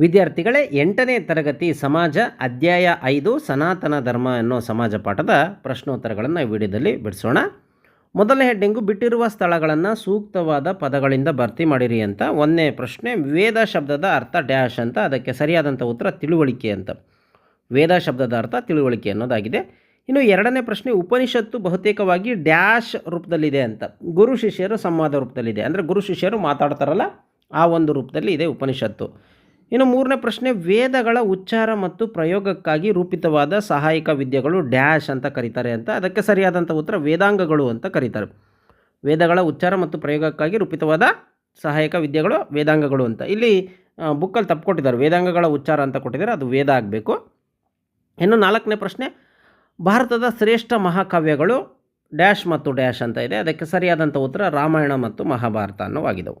ವಿದ್ಯಾರ್ಥಿಗಳೇ ಎಂಟನೇ ತರಗತಿ ಸಮಾಜ ಅಧ್ಯಾಯ ಐದು ಸನಾತನ ಧರ್ಮ ಅನ್ನೋ ಸಮಾಜ ಪಾಠದ ಪ್ರಶ್ನೋತ್ತರಗಳನ್ನು ವಿಡಿಯೋದಲ್ಲಿ ಬಿಡಿಸೋಣ. ಮೊದಲ ಹೆಡ್ಡಿಂಗು, ಬಿಟ್ಟಿರುವ ಸ್ಥಳಗಳನ್ನು ಸೂಕ್ತವಾದ ಪದಗಳಿಂದ ಭರ್ತಿ ಮಾಡಿರಿ ಅಂತ. ಒಂದನೇ ಪ್ರಶ್ನೆ, ವೇದ ಶಬ್ದದ ಅರ್ಥ ಡ್ಯಾಶ್ ಅಂತ. ಅದಕ್ಕೆ ಸರಿಯಾದಂಥ ಉತ್ತರ ತಿಳುವಳಿಕೆ ಅಂತ. ವೇದ ಶಬ್ದದ ಅರ್ಥ ತಿಳುವಳಿಕೆ ಅನ್ನೋದಾಗಿದೆ. ಇನ್ನು ಎರಡನೇ ಪ್ರಶ್ನೆ, ಉಪನಿಷತ್ತು ಬಹುತೇಕವಾಗಿ ಡ್ಯಾಶ್ ರೂಪದಲ್ಲಿದೆ ಅಂತ. ಗುರು ಶಿಷ್ಯರು ಸಂವಾದ ರೂಪದಲ್ಲಿದೆ. ಅಂದರೆ ಗುರು ಶಿಷ್ಯರು ಮಾತಾಡ್ತಾರಲ್ಲ, ಆ ಒಂದು ರೂಪದಲ್ಲಿ ಇದೆ ಉಪನಿಷತ್ತು. ಇನ್ನು ಮೂರನೇ ಪ್ರಶ್ನೆ, ವೇದಗಳ ಉಚ್ಚಾರ ಮತ್ತು ಪ್ರಯೋಗಕ್ಕಾಗಿ ರೂಪಿತವಾದ ಸಹಾಯಕ ವಿದ್ಯೆಗಳು ಡ್ಯಾಶ್ ಅಂತ ಕರೀತಾರೆ ಅಂತ. ಅದಕ್ಕೆ ಸರಿಯಾದಂಥ ಉತ್ತರ ವೇದಾಂಗಗಳು ಅಂತ ಕರೀತಾರೆ. ವೇದಗಳ ಉಚ್ಚಾರ ಮತ್ತು ಪ್ರಯೋಗಕ್ಕಾಗಿ ರೂಪಿತವಾದ ಸಹಾಯಕ ವಿದ್ಯೆಗಳು ವೇದಾಂಗಗಳು ಅಂತ. ಇಲ್ಲಿ ಬುಕ್ಕಲ್ಲಿ ತಪ್ಪು ಕೊಟ್ಟಿದ್ದಾರೆ ವೇದಾಂಗಗಳ ಉಚ್ಚಾರ ಅಂತ ಕೊಟ್ಟಿದ್ದಾರೆ. ಅದು ವೇದ ಆಗಬೇಕು. ಇನ್ನು ನಾಲ್ಕನೇ ಪ್ರಶ್ನೆ, ಭಾರತದ ಶ್ರೇಷ್ಠ ಮಹಾಕಾವ್ಯಗಳು ಡ್ಯಾಶ್ ಮತ್ತು ಡ್ಯಾಶ್ ಅಂತ ಇದೆ. ಅದಕ್ಕೆ ಸರಿಯಾದಂಥ ಉತ್ತರ ರಾಮಾಯಣ ಮತ್ತು ಮಹಾಭಾರತ ಅನ್ನೋವಾಗಿದ್ದವು.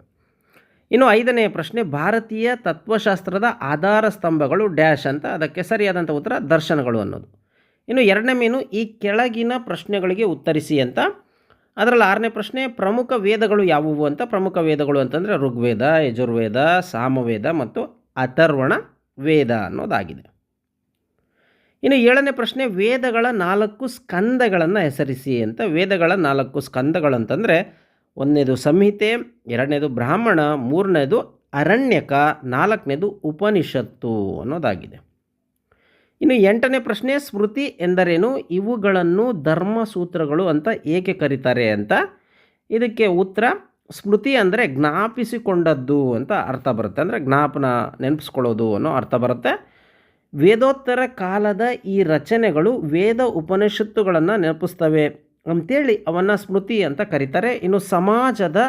ಇನ್ನು ಐದನೇ ಪ್ರಶ್ನೆ, ಭಾರತೀಯ ತತ್ವಶಾಸ್ತ್ರದ ಆಧಾರ ಸ್ತಂಭಗಳು ಡ್ಯಾಶ್ ಅಂತ. ಅದಕ್ಕೆ ಸರಿಯಾದಂಥ ಉತ್ತರ, ದರ್ಶನಗಳು ಅನ್ನೋದು. ಇನ್ನು ಎರಡನೇ ಮೀನು, ಈ ಕೆಳಗಿನ ಪ್ರಶ್ನೆಗಳಿಗೆ ಉತ್ತರಿಸಿ ಅಂತ. ಅದರಲ್ಲಿ ಆರನೇ ಪ್ರಶ್ನೆ, ಪ್ರಮುಖ ವೇದಗಳು ಯಾವುವು ಅಂತ. ಪ್ರಮುಖ ವೇದಗಳು ಅಂತಂದರೆ ಋಗ್ವೇದ, ಯಜುರ್ವೇದ, ಸಾಮವೇದ ಮತ್ತು ಅಥರ್ವಣ ವೇದ ಅನ್ನೋದಾಗಿದೆ. ಇನ್ನು ಏಳನೇ ಪ್ರಶ್ನೆ, ವೇದಗಳ ನಾಲ್ಕು ಸ್ಕಂದಗಳನ್ನು ಹೆಸರಿಸಿ ಅಂತ. ವೇದಗಳ ನಾಲ್ಕು ಸ್ಕಂದಗಳು ಅಂತಂದರೆ ಒಂದನೇದು ಸಂಹಿತೆ, ಎರಡನೇದು ಬ್ರಾಹ್ಮಣ, ಮೂರನೇದು ಅರಣ್ಯಕ, ನಾಲ್ಕನೇದು ಉಪನಿಷತ್ತು ಅನ್ನೋದಾಗಿದೆ. ಇನ್ನು ಎಂಟನೇ ಪ್ರಶ್ನೆ, ಸ್ಮೃತಿ ಎಂದರೇನು? ಇವುಗಳನ್ನು ಧರ್ಮಸೂತ್ರಗಳು ಅಂತ ಏಕೆ ಕರೀತಾರೆ ಅಂತ ಇದಕ್ಕೆ ಉತ್ತರ, ಸ್ಮೃತಿ ಅಂದರೆ ಜ್ಞಾಪಿಸಿಕೊಂಡದ್ದು ಅಂತ ಅರ್ಥ ಬರುತ್ತೆ. ಅಂದರೆ ಜ್ಞಾಪನ ನೆನಪಿಸ್ಕೊಳ್ಳೋದು ಅನ್ನೋ ಅರ್ಥ ಬರುತ್ತೆ. ವೇದೋತ್ತರ ಕಾಲದ ಈ ರಚನೆಗಳು ವೇದ ಉಪನಿಷತ್ತುಗಳನ್ನು ನೆನಪಿಸ್ತವೆ. ಅಂಥೇಳಿ ಅವನ್ನ ಸ್ಮೃತಿ ಅಂತ ಕರೀತಾರೆ. ಇನ್ನು ಸಮಾಜದ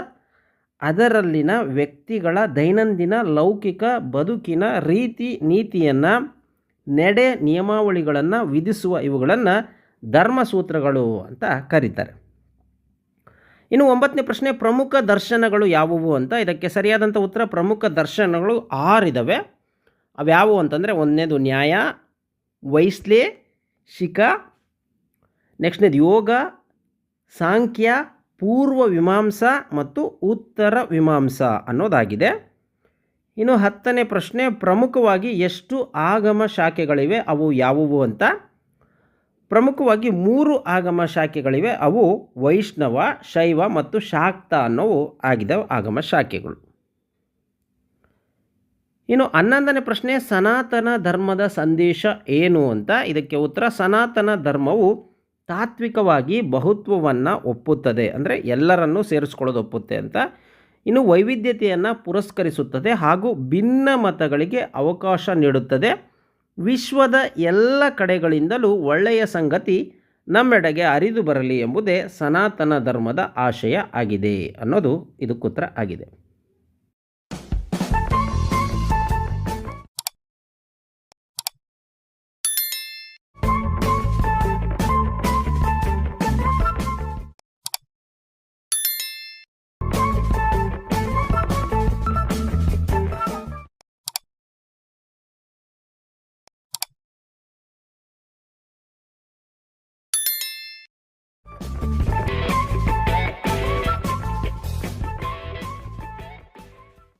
ಅದರಲ್ಲಿನ ವ್ಯಕ್ತಿಗಳ ದೈನಂದಿನ ಲೌಕಿಕ ಬದುಕಿನ ರೀತಿ ನೀತಿಯನ್ನು, ನಡೆ ನಿಯಮಾವಳಿಗಳನ್ನು ವಿಧಿಸುವ ಇವುಗಳನ್ನು ಧರ್ಮಸೂತ್ರಗಳು ಅಂತ ಕರೀತಾರೆ. ಇನ್ನು ಒಂಬತ್ತನೇ ಪ್ರಶ್ನೆ, ಪ್ರಮುಖ ದರ್ಶನಗಳು ಯಾವುವು ಅಂತ ಇದಕ್ಕೆ ಸರಿಯಾದಂಥ ಉತ್ತರ ಪ್ರಮುಖ ದರ್ಶನಗಳು ಆರಿದ್ದಾವೆ ಅವ್ಯಾವು ಅಂತಂದರೆ ಒಂದನೇದು ನ್ಯಾಯ, ವೈಸ್ಲೆ, ಶಿಖ, ನೆಕ್ಸ್ಟ್ನೇದು ಯೋಗ ಸಾಂಖ್ಯ, ಪೂರ್ವ ವಿಮಾಂಸ ಮತ್ತು ಉತ್ತರ ವಿಮಾಂಸ ಅನ್ನೋದಾಗಿದೆ. ಇನ್ನು ಹತ್ತನೇ ಪ್ರಶ್ನೆ, ಪ್ರಮುಖವಾಗಿ ಎಷ್ಟು ಆಗಮ ಶಾಖೆಗಳಿವೆ, ಅವು ಯಾವುವು ಅಂತ. ಪ್ರಮುಖವಾಗಿ ಮೂರು ಆಗಮ ಶಾಖೆಗಳಿವೆ, ಅವು ವೈಷ್ಣವ, ಶೈವ ಮತ್ತು ಶಾಕ್ತ ಅನ್ನೋವು ಆಗಿದೆ ಆಗಮ ಶಾಖೆಗಳು. ಇನ್ನು ಹನ್ನೊಂದನೇ ಪ್ರಶ್ನೆ, ಸನಾತನ ಧರ್ಮದ ಸಂದೇಶ ಏನು ಅಂತ. ಇದಕ್ಕೆ ಉತ್ತರ, ಸನಾತನ ಧರ್ಮವು ತಾತ್ವಿಕವಾಗಿ ಬಹುತ್ವವನ್ನು ಒಪ್ಪುತ್ತದೆ. ಅಂದರೆ ಎಲ್ಲರನ್ನೂ ಸೇರಿಸ್ಕೊಳ್ಳೋದು ಒಪ್ಪುತ್ತೆ ಅಂತ. ಇನ್ನು ವೈವಿಧ್ಯತೆಯನ್ನು ಪುರಸ್ಕರಿಸುತ್ತದೆ ಹಾಗೂ ಭಿನ್ನ ಮತಗಳಿಗೆ ಅವಕಾಶ ನೀಡುತ್ತದೆ. ವಿಶ್ವದ ಎಲ್ಲ ಕಡೆಗಳಿಂದಲೂ ಒಳ್ಳೆಯ ಸಂಗತಿ ನಮ್ಮೆಡೆಗೆ ಅರಿದು ಬರಲಿ ಎಂಬುದೇ ಸನಾತನ ಧರ್ಮದ ಆಶಯ ಆಗಿದೆ ಅನ್ನೋದು ಇದಕ್ಕುತ್ತರ ಆಗಿದೆ.